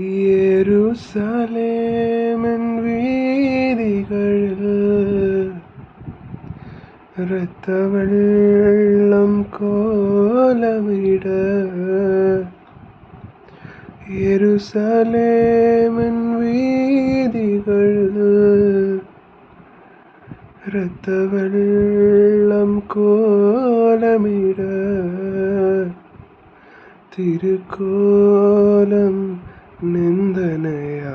യരുസലേമൻ വീതികളിൽ രത്തവെള്ളം കോലമിട. യരുസലേമൻ വീതികളിൽ രത്തവെള്ളം കോലമിട. തിരുക്കോലം கோலமிட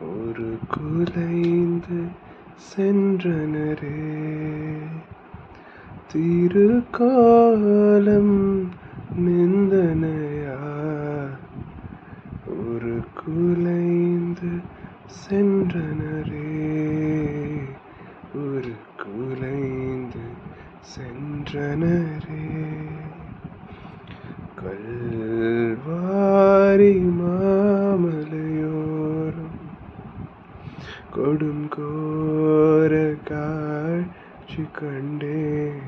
ஒரு குலைந்து சென்றனரே. திருக்காலம் நிந்தனையா? ஒரு குலைந்து சென்றனரே. ஒரு குலைந்து சென்றனரே கல்வாரி மாமலையோரம் கொடும் கோர காட்சி கண்டேன்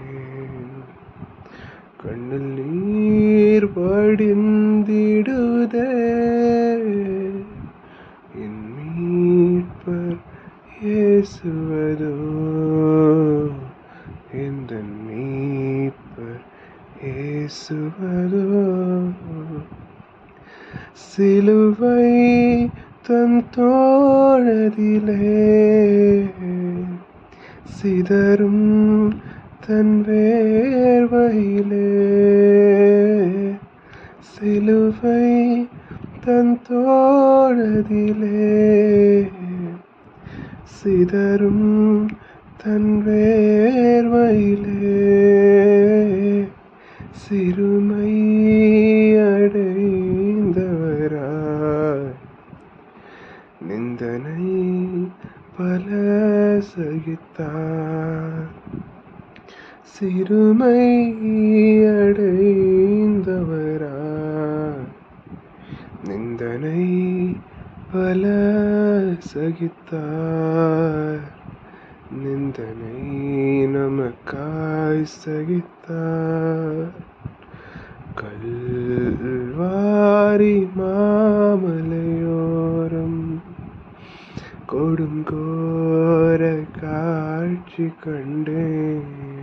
கண்ணில் நீர் படிந்திடுதே என் மீட்பர் ஏசுவதோ இந்த மீட்பர் ஏசுவதோ சிலுவை தன் தோழதிலே சிதறும் தன் வேர்வையிலே. சிலுவை தன் தோழதிலே சிதறும் தன் வேர்வையிலே. சிறுமை அடைந்தவராய் நிந்தனை பல சகித்தார் சிறுமை அடைந்தவரா நிந்தனை பல சகித்தார் நிந்தனை நமக்காய் சகித்தார். கல்வாரி மாமலை கொடுங்கோர காட்சி கண்டேன்.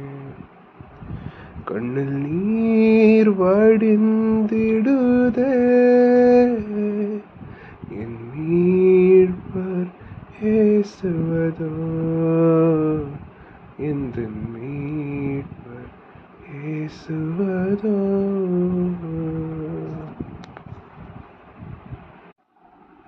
கண்ணில் நீர் வடிந்திடுதே. என் மீட்பர் ஏசுவதோ. எந்த மீட்பர் ஏசுவதோ.